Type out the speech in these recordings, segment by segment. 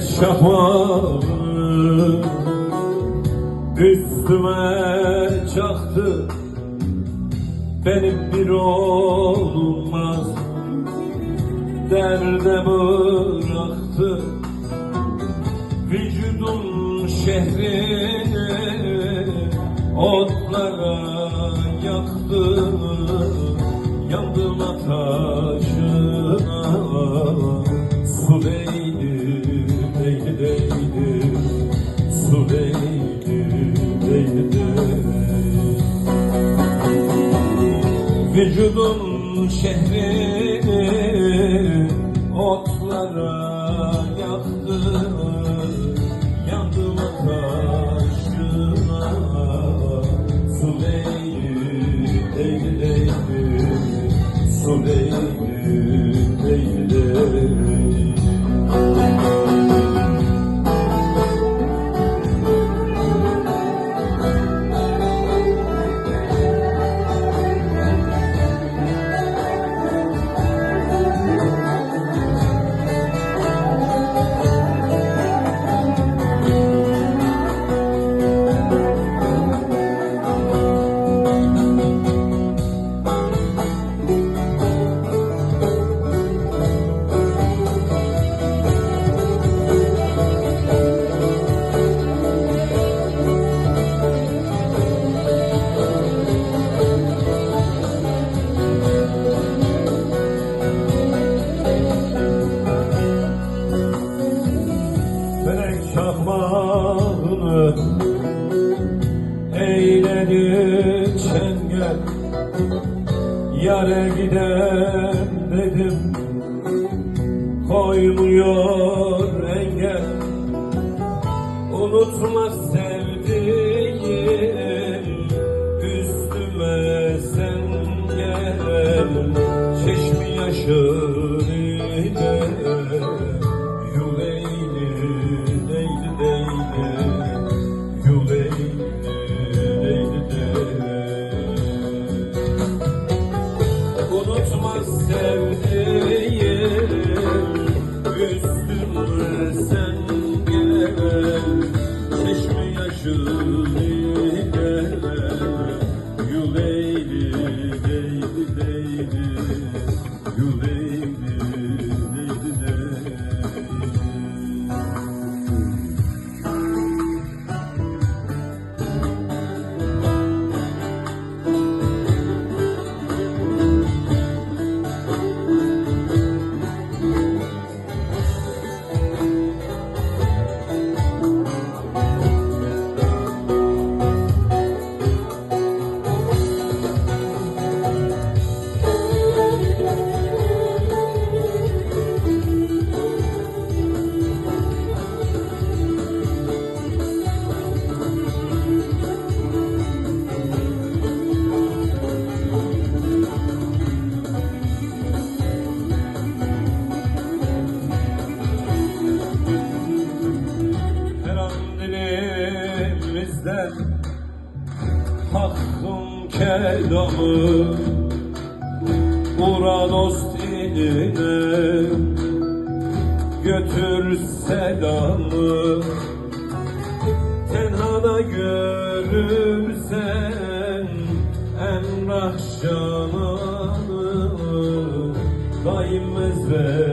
şafağını Üstüme çaktı. Benim bir olmaz Derde bıraktı. Vücudum şehrini Otlara yaktı. Yandım ateşine Vücudum şehrini otlara yaktı Yare gidem dedim koymuyor engel. Unutma sevdiğim kelamı Uğra dost iline Götür selamı. Tenhada görürsen Emrah cananı Daim ezberimde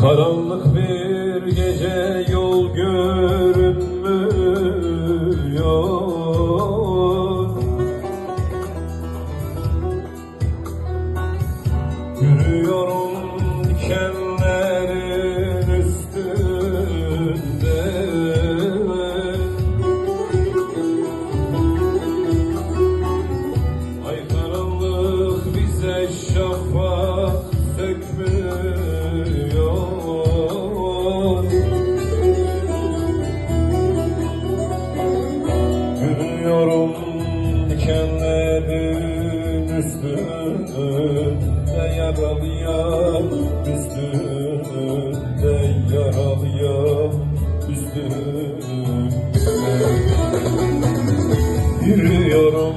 Karanlık bir gece yol görünmüyor. Yürüyorum dikenlerin şafak sökmüyor. Gülüyorum kendimin üstünde yaralı yar Üstünde yaralı yar Yürüyorum